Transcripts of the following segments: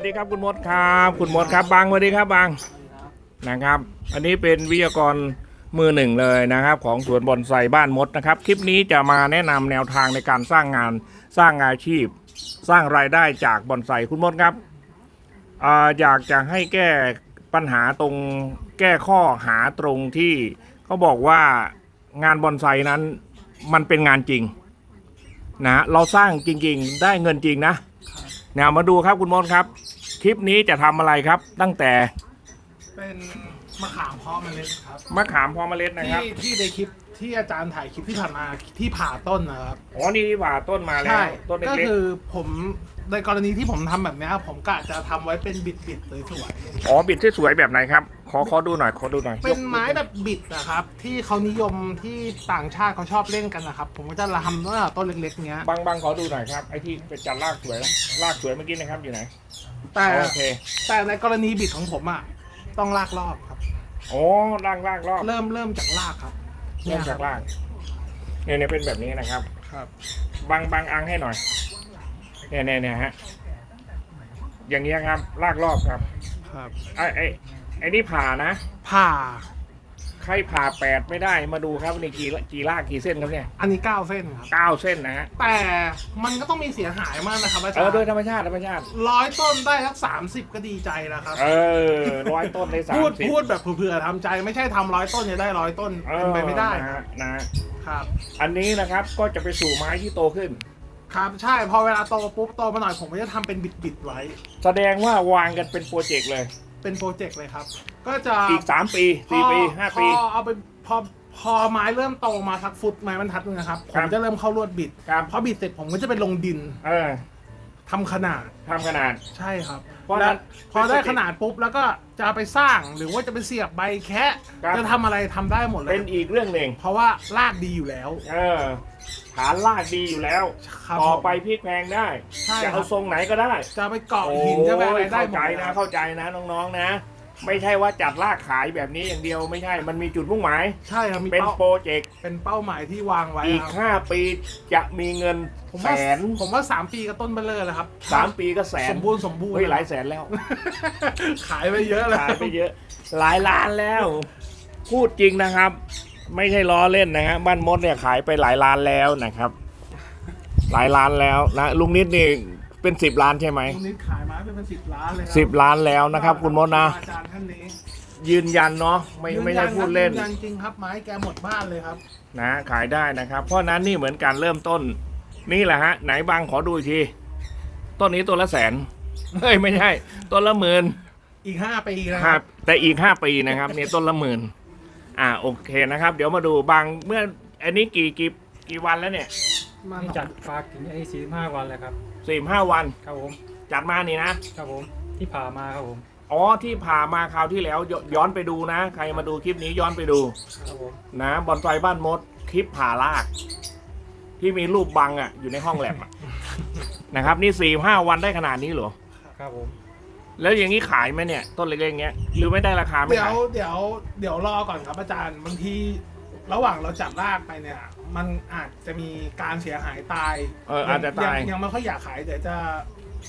วัสดีครับคุณมดครับ คุณมดครับบางสวัสดีครับบางนะครับ อันนี้เป็นวิทยากรมือหนึ่งเลยนะครับ ของสวนบอนไซบ้านมดนะครับ คลิปนี้จะมาแนะนำแนวทางในการสร้างงานสร้างอาชีพ สร้างรายได้จากบอนไซคุณมดครับออยากจะให้แก้ปัญหาตรงแก้ข้อหาตรงที่เขาบอกว่างานบอนไซนั้นมันเป็นงานจริงนะเราสร้างจริง ๆ ได้เงินจริงนะ นวมาดูครับคุณมดครับ คลิปนี้จะทำอะไรครับ ตั้งแต่เป็นมะขามเพาะเมล็ดครับ มะขามพอเมล็ดนะครับที่ที่ในคลิปที่อาจารย์ถ่ายคลิปที่ผ่านมาที่ผ่าต้นนะครับ อ๋อนี่ที่ผ่าต้นมาแล้วใช่ต้นก็เล็กคือผม ในกรณีที่ผมทำแบบเนี้ยผมกะจะทำไว้เป็นบิดบิดๆสวยๆอ๋อบิดที่สวยแบบไหนครับ ขอขอดูหน่อยขอดูหน่อยๆเป็นไม้แบบบิดนะครับ ที่เขานิยมที่ต่างชาติเขาชอบเล่นกันนะครับ ผมก็จะทำตั้งแต่ต้นเล็กๆเนี้ย บางบางขอดูหน่อยครับไอ้ที่เป็นจัดรากสวยนะรากสวยเมื่อกี้นะครับอยู่ไหนแต่โอเคแต่ในกรณีบิดของผมอะต้องลากรอบครับ โอ้รากรากรอบเริ่มเริ่มจากรากครับเริ่มจากรากเนี่ยเนี่ยเป็นแบบนี้นะครับ ครับ บางบางอังให้หน่อย เนี่ยเนี่ยเนี่ยฮะอย่างเงี้ยครับรากรอบครับครับไอ้ไอ้ไอ้นี่ผ่านะผ่า ใครผ่าแปดไม่ได้มาดูครับนี่กี่กี่ลากกี่เส้นครับเนี่ยอันนี้เก้าเส้นครับ เก้าเส้นนะฮะแต่มันก็ต้องมีเสียหายมากนะครับอาจาเอรอย์โดยธรรมชาติธรรมชาติ ร้อยต้นได้สักสามสิบก็ดีใจแล้วครับ เออร้อยต้นได้สามพูดสิบพูดแบบเผื่อๆทำใจไม่ใช่ทำร้อยต้นจะได้ร้อยต้นเอเป็นอไปไม่ได้นะฮะนะครับ อันนี้นะครับก็จะไปสู่ไม้ที่โตขึ้น ครับใช่พอเวลาโตปุ๊บโตมาหน่อยผมก็จะทำเป็นบิดๆไว้ แสดงว่าวางกันเป็นโปรเจกต์เลย เป็นโปรเจกต์เลยครับ ก็จะอีกสามปีสี่ปีห้าปี พอเอาไปพอพอไม้เริ่มโตมาสักฟุตไม้บรรทัดนึงนะครับคผรับมจะเริ่มเข้าลวดบิดครับพอบิดเสร็จผมก็จะไปลงดินเออทำขนาดทำขนาด ใช่ครับเพราะแล้วนั้นพอได้ขนาดปุ๊บแล้วก็จะเอาไปสร้างหรือว่าจะไปเสียบใบแคะครับ จะทำอะไรทำได้หมดเลเป็ย นอีกเรื่องหนึ่งเพราะว่ารากดีอยู่แล้ว เออ ฐานลากดีอยู่แล้ว ครับต่อผมไปพลิกแพลงได้ ใช่จะคเอารับทรงไหนก็ได้จะไปเกาะหินจะไปอะไรได้เข้าหมใจดเลยนะครับเข้าใจนะน้องๆนะ ไม่ใช่ว่าจัดลากขายแบบนี้อย่างเดียวไม่ใช่ มันมีจุดมุ่งหมาย ใช่ครับมีเป็นเป้าโปรเจกต์เป็นเป้าหมายที่วางไว้อีก ครับห้าปีจะมีเงินผมแสว่านผมว่าสามปีก็ต้นเบลเลอร์แล้วครับสามปีก็แสนสมบูรณ์สมบูรณ์เฮ้ยหลายแสนแล้ว ขายไปเยอะแล้ว ขายไปเยอะ หลายล้านแล้ว พูดจริงนะครับ ไม่ใช่ล้อเล่นนะฮะบ้านมดเนี่ยขายไปหลายล้านแล้วนะครับ หลายล้านแล้วนะลุงนิดนี่เป็นสิบล้านใช่ไหมตรงนี้ขายมาเป็นสิบล้านเลยครัสิบล้านแล้วนะครับ คุณมดนะอาจารย์ท่านนี้ยืนยันเนาะไม่ไม่ใช่พูดเล่นยืยัจริงครับไม้แกหมดบ้านเลยครับ นะขายได้นะครับ เพราะฉะนั้นนี่เหมือนการเริ่มต้น นี่แหละฮะ ไหนบางขอดูอีกทีต้นนี้ต้นละแสนเฮ้ยไม่ใช่ต้นละหมื่นอีกห้าปีนะคครัรับบแต่อีกห้าปีนะครับเนี่ยต้นละหมื่น อ่าโอเคนะครับ เดี๋ยวมาดูบางเมื่ออันนี้กี่กี่กี่วันแล้วเนี่ยมันนี่จัดฝากถึงไอ้สี่ห้าวันแล้วครับสี่ห้าวันครับผมจัดมานี่นะครับผมที่ผ่ามาครับผมอ๋อที่ผ่ามาคราวที่แล้วยย้อนไปดูนะ ใครมาดูคลิปนี้ย้อนไปดูครับผมนะบอลไฟบ้านมดคลิปผ่าลาก ที่มีรูปบังอะอยู่ในห้องแลบอะนะครับ นี่สี่ห้าวันได้ขนาดนี้เหรอครับผม แล้วอย่างนี้ขายไหมเนี่ย ต้นเล็กๆอย่างเงี้ยหรือไม่ได้ราคาไม่เดี๋ยขาวยเดี๋ยวเดี๋ยวรอก่อนครับอาจารย์บางทีระหว่างเราจับรากไปเนี่ย มันอาจจะมีการเสียหายตายเอออาจจะตายงยังไม่ค่อยอยากขายเดี๋ยวจะ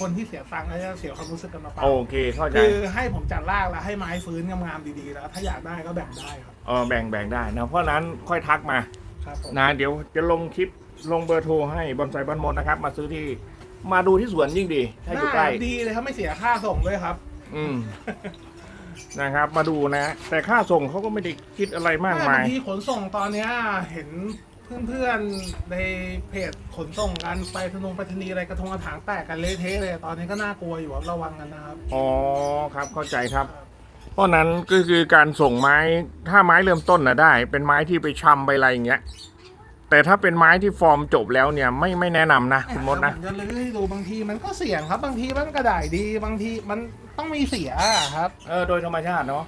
คนที่เสียตังค์แล้วจะเสียความรู้สึกกันมาเปล่าโอเคเข้าใจคือให้ผมจัดรากแล้วให้ไม้ฟื้นงามๆดีๆแล้ว ถ้าอยากได้ก็แบ่งได้ครับ เออแบ่งแบ่งได้นะเพราะฉะนั้นค่อยทักมาครับผมนะเดี๋ยวจะลงคลิปลงเบอร์โทรให้บอนไซบ้านมดนะครับ มาซื้อที่ มาดูที่สวนยิ่งดีถ้าอยู่ใกล้ได้ดีเลยครับไม่เสียค่าส่งด้วยครับ อืมนะครับ มาดูนะ แต่ค่าส่งเขาก็ไม่ได้คิดอะไรมากมาบายงทีขนส่งตอนเนี้ยเห็นเพื่อนๆในเพจขนส่งกันไปธนงไปรษณีย์อะไรกระทงกระถางแตกกันเละเทะเลยตอนนี้ก็น่ากลัวอยู่ครับระวังกันนะครับอ๋อครับเข้าใจครับ เพราะนั้นก็คือการส่งไม้ถ้าไม้เริ่มต้นนะได้ เป็นไม้ที่ไปชำไปอะไรอย่างเงี้ย แต่ถ้าเป็นไม้ที่ฟอร์มจบแล้วเนี่ยไม่ไม่แนะนำนะคุณมดนะ ผมจะลื้อให้ดูบางทีมันก็เสี่ยงครับ บางทีมันกระด่ายดี บางทีมันต้องมีเสียครับ เออโดยธรรมชาติเนาะ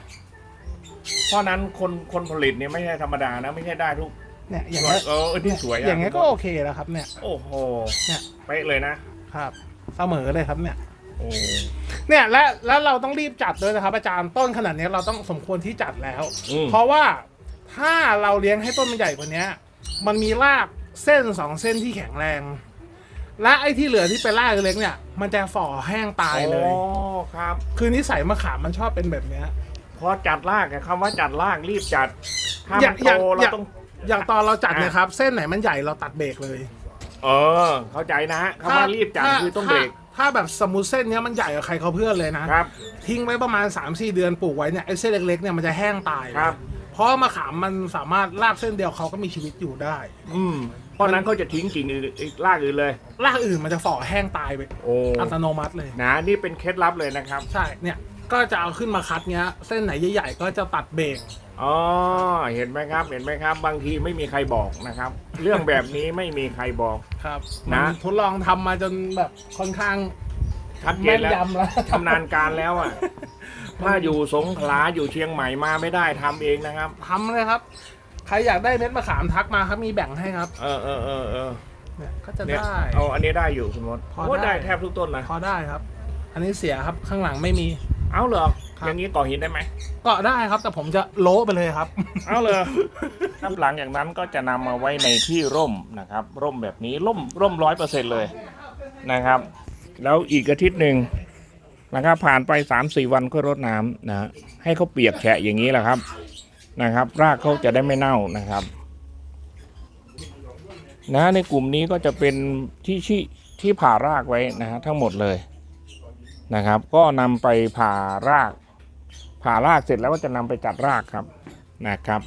เพราะนั้นคนคนผลิตเนี่ยไม่ใช่ธรรมดานะ ไม่ใช่ได้ทุกเนี่ยอย่างเงี้ยเออเออที่สวยะอย่างเงี้ยก็โอเคแล้วครับเนี่ย โอ้โหเนี่ย เป๊ะเลยนะครับ เสมอเลยครับเนี่ย โอ้เนี่ยและแล้วเราต้องรีบจัดด้วยนะครับ อาจารย์ต้นขนาดนี้เราต้องสมควรที่จัดแล้ว อืมเพราะว่าถ้าเราเลี้ยงให้ต้นมันใหญ่กว่านี้ มันมีรากเส้นสองเส้นที่แข็งแรง และไอ้ที่เหลือที่เป็นรากเล็กๆเนี่ย มันจะฝ่อแห้งตายเลย อ๋อครับ คือนิสัยมะขามมันชอบเป็นแบบเนี้ย พอจัดรากอะคำว่าจัดรากรีบจัดถ้าอย่ามันอย่าโตเราอย่าต้อง อย่างตอนเราจัดอะเนี่ยครับ เส้นไหนมันใหญ่เราตัดเบรกเลยเออ เข้าใจนะฮะคำว่ารีบจัดถ้าคือต้องเบรกถ้าถ้าแบบสมมติเส้นเนี้ยมันใหญ่กว่าใครเขาเพื่อนเลยนะ ครับ ทิ้งไว้ประมาณ3-4เดือนปลูกไว้เนี่ยไอ้เส้นเล็กๆเนี่ยมันจะแห้งตายเลยครับ เพราะมะขามมันสามารถรากเส้นเดียวเขาก็มีชีวิตอยู่ได้ อืมเพราะนั้นเขาจะทิ้งกิ่งอื่นอีกรากอื่นเลย รากอื่นมันจะฝ่อแห้งตายไปโอ้อัตโนมัติเลย นะนี่เป็นเคล็ดลับเลยนะครับใช่เนี่ยก็จะเอาขึ้นมาคัดเนี้ย เส้นไหนใหญ่ๆก็จะตัดเบรกอ๋อเห็นไหมครับเห็นไหมครับ บางทีไม่มีใครบอกนะครับ เรื่องแบบนี้ไม่มีใครบอก ครับนะ มันทดลองทำมาจนแบบค่อนข้างชัดเจแม่นนแล้วยำแล้ว ชำนาญการแล้วอะ ถ้าอยู่สงขลาอยู่เชียงใหม่มาไม่ได้ทำเองนะครับ ทำเลยครับ ใครอยากได้เม็ดมะขามทักมาครับมีแบ่งให้ครับเออเออเออเออเนี่ยก็จะเนี่ยได้ เอาอันนี้ได้อยู่คุณมดพอโอ้ได้ ได้แทบทุกต้นนะพอได้ครับ อันนี้เสียครับข้างหลังไม่มี เอาเหรอครับ อย่างนี้ก่อหินได้ไหมก็ได้ครับ แต่ผมจะโละไปเลยครับ เอาเลยครับหลังจากนั้นก็จะนำมาไว้ในที่ร่มนะครับ ร่มแบบนี้ร่มร่มร้อยเปอร์เซ็นเลยนะครับ แล้วอีกอาทิตย์หนึ่ง นะครับผ่านไปสามสี่วันก็รดน้ำนะให้เขาเปียกแฉะอย่างนี้แหละครับนะครับ รากเขาจะได้ไม่เน่านะครับนะในกลุ่มนี้ก็จะเป็นที่ที่ที่ผ่ารากไว้นะฮะทั้งหมดเลยนะครับ ก็นำไปผ่าราก ผ่ารากเสร็จแล้วก็จะนำไปจัดรากครับนะครับ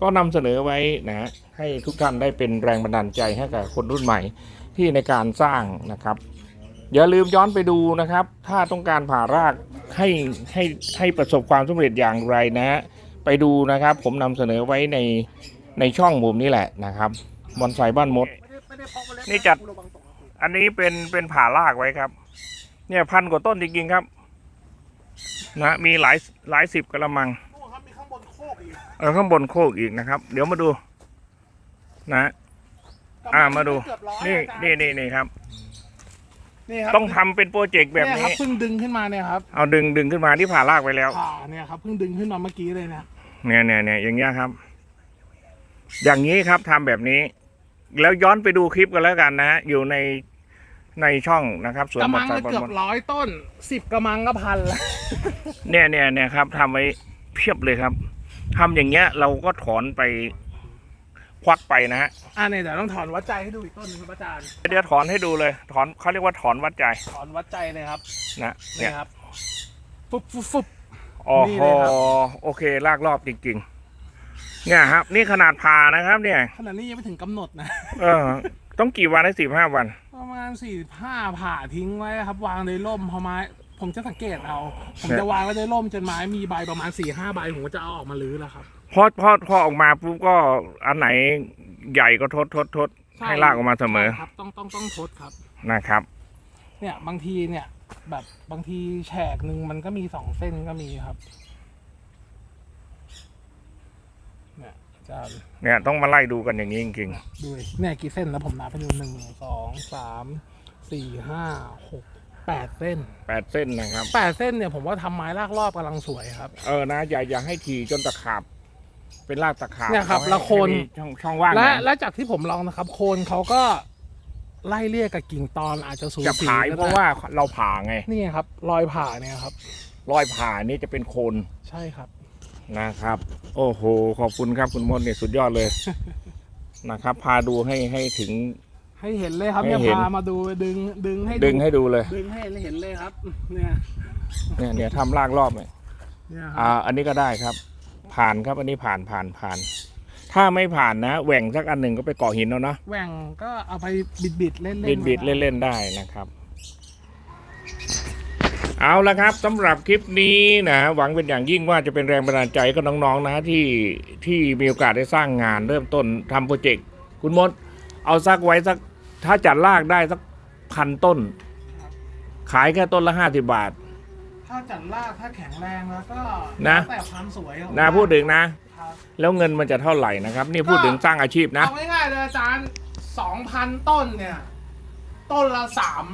ก็นำเสนอไว้นะฮะให้ทุกท่านได้เป็นแรงบันดาลใจให้กับคนรุ่นใหม่ที่ในการสร้างนะครับ อย่าลืมย้อนไปดูนะครับ ถ้าต้องการผ่ารากให้ให้ให้ประสบความสำเร็จอย่างไรนะฮะไปดูนะครับ ผมนำเสนอไว้ในในช่องผมนี่แหละนะครับบอนไซบ้านมด นี่จัดอันนี้เป็นเป็นผ่ารากไว้ครับ เนี่ยพันกว่าต้นจริงๆครับ นะมีหลายหลายสิบกระมังครับมีข้างบนโคกอีกเออข้างบนโคกอีกนะครับ เดี๋ยวมาดู นะ อ่ามาดู นี่นี่นี่นี่ครับ นี่ครับต้องทำเป็นโปรเจกต์แบบเยนี้ครับเพิ่งดึงขึ้นมาเนี่ยครับเอาดึงดึงขึ้นมาที่ผ่ารากไปแล้วผ่าเนี่ยครับเพิ่งดึงขึ้นมาเมื่อกี้เลยนะเนี่ยเนี่ยเนี่ยอย่างเงี้ยครับ อย่างนี้ครับทำแบบนี้ แล้วย้อนไปดูคลิปกันแล้วกันนะฮะอยู่ในในช่องนะครับสวนกระบอมันงไซละบอลเกือบมดร้อยต้นสิบกระมังก็พันละเนี่ยเนี่ยเนี่ยครับทำไว้เพียบเลยครับทำอย่างเงี้ย เราก็ถอนไป ควักไปนะฮะอ่าเนี่ยเดี๋ยวต้องถอนวัดใจให้ดูอีกต้นหนึงครับอาจารย์เดี๋ยวถอนให้ดูเลย ถอนเขาเรียกว่าถอนวัดใจ ถอนวัดใจเลยครับนะเนี่นี่ยครับฟุบฟุบฟุบโอ้นี่โหเลยครับโอเคลากรอบจริงๆ เนี่ยครับ นี่ขนาดผ่านะครับ เนี่ย ขนาดนี้ยังไม่ถึงกำหนดนะเออ ต้องกี่วันให้สิบห้าวัน ประมาณสี่ห้าผ่าทิ้งไว้ครับ วางในร่มพอไม้ผมจะสังเกตเอา ผมเนี่ยจะวางไว้ในร่มจนไม้มีใบประมาณสี่ห้าใบผมก็จะเอาออกมาลื้อแล้วครับ พอพอพอออกมาปุ๊บก็อันไหนใหญ่ก็ทดทดทดใช่ให้ลากออกมาเสมอใช่ครับต้องต้องต้องทดครับ นะครับ เนี่ยบางทีเนี่ย แบบบางทีแฉกหนึ่งมันก็มีสองเส้นก็มีครับ เนี่ยอาจารย์เนี่ยต้องมาไล่ดูกันอย่างนี้จริงดูดิเนี่ยกี่เส้นแล้วผมนับไปดูหนึ่งสองสามสี่ห้าหกแปดเส้นๆแปดเส้นนะครับ แปดเส้นเนี่ยผมว่าทำไม้ลากรอบกำลังสวยครับ เออนะอย่าอย่าให้ถี่จนตะขาบ เป็นรากตะขาบเนี่ยครับอาให้แล้วโคน ให้มีช่องช่องว่างและหน่อยและจากที่ผมลองนะครับ โคนเขาก็ไล่เลี่ยกับกิ่งตอนอาจจะสูจะสีผายก็เพราะได้ว่าเราผ่าไง นี่ครับ รอยผ่าเนี่ยครับ รอยผ่านี่จะเป็นโคนใช่ครับ นะครับ โอ้โห ขอบคุณครับคุณมดเนี่ยสุดยอดเลย นะครับ พาดูให้ให้ถึง ให้เห็นเลยครับให้เนี่ยเห็น พามาดูดึงดึงให้ดึงให้ดูเลยดึงให้เห็นเลยครับ เนี่ยเนี่ยเนี่ยทำลากรอบเนี่ยเนี่ยคอ่ารับอันนี้ก็ได้ครับ ผ่านครับอันนี้ผ่านผ่านผ่าน ถ้าไม่ผ่านนะแหว่งสักอันหนึ่งก็ไปเกาะหินเอาเนาะแหว่งก็เอาไปบิดบิดๆเล่นๆบิดบิดไว้เล่นๆได้นะครับ เอาละครับสำหรับคลิปนี้นะหวังเป็นอย่างยิ่งว่าจะเป็นแรงบันดาลใจก็น้องๆนะที่ที่มีโอกาสได้สร้างงาน เริ่มต้นทำโปรเจกต์คุณมด เอาสักไว้สักถ้าจัดลากได้สักพันต้น ขายแค่ต้นละห้าสิบบาท ถ้าจัดลากถ้าแข็งแรงแล้วก็นะแล้วแต่ความสวยของนะพูดถึงนะ ครับแล้วเงินมันจะเท่าไหร่นะครับ นี่พูดถึงสร้างอาชีพนะ เอาง่ายๆเลยอาจารย์สองพันต้นเนี่ย ต้นละสาม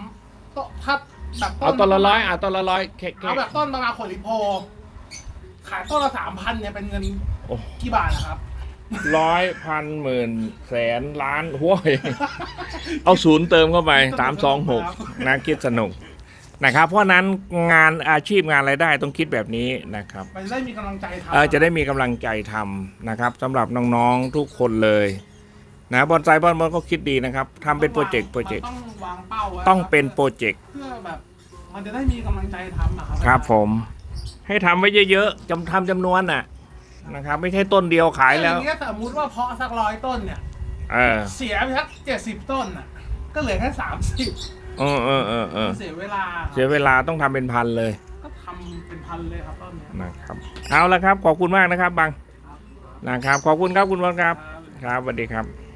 ต้นถ้าแบบเอาต้นละร้อยเอาต้นละร้อยแค่เอาแค่แบบต้นประมาณขวดลิโพขายต้นละสามพันเนี่ยเป็นเงินโอ้ กี่บาทนะครับ ร้อยพันหมื่นแสนล้านห้วย เอาศูนย์เติมเข้าไปสามสองหกนะคิดสนุก นะครับ เพราะฉะนั้นงานอาชีพงานรายได้ต้องคิดแบบนี้นะครับมันจะได้มีกำลังใจทำเออจะได้มีกำลังใจทำนะครับสำหรับน้องๆทุกคนเลยนะบอนไซบอนบอนก็คิดดีนะครับทำเป็นโปรเจกต์โปรเจกต์มันต้องวางเป้าไว้ต้องเป็นโปรเจกต์เพื่อแบบ มันจะได้มีกำลังใจทำอะครับครับผม ให้ทำไว้เยอะๆจำทำจำนวนน่ะนะครับ ไม่ใช่ต้นเดียวขายแล้ว อย่างเงี้ยสมมติว่าเพาะสักร้อยต้นเนี่ย เออ เสียไปสักเจ็ดสิบต้นอะ ก็เหลือแค่สามสิบ เออเออเออเออเสียเวลาครับเสียเวลาต้องทำเป็นพันเลยก็ทำเป็นพันเลยครับต้นเนี้ยนะครับ เอาละครับขอบคุณมากนะครับบังนะครับ ขอบคุณครับคุณบอลครับ ครับสวัสดีครับ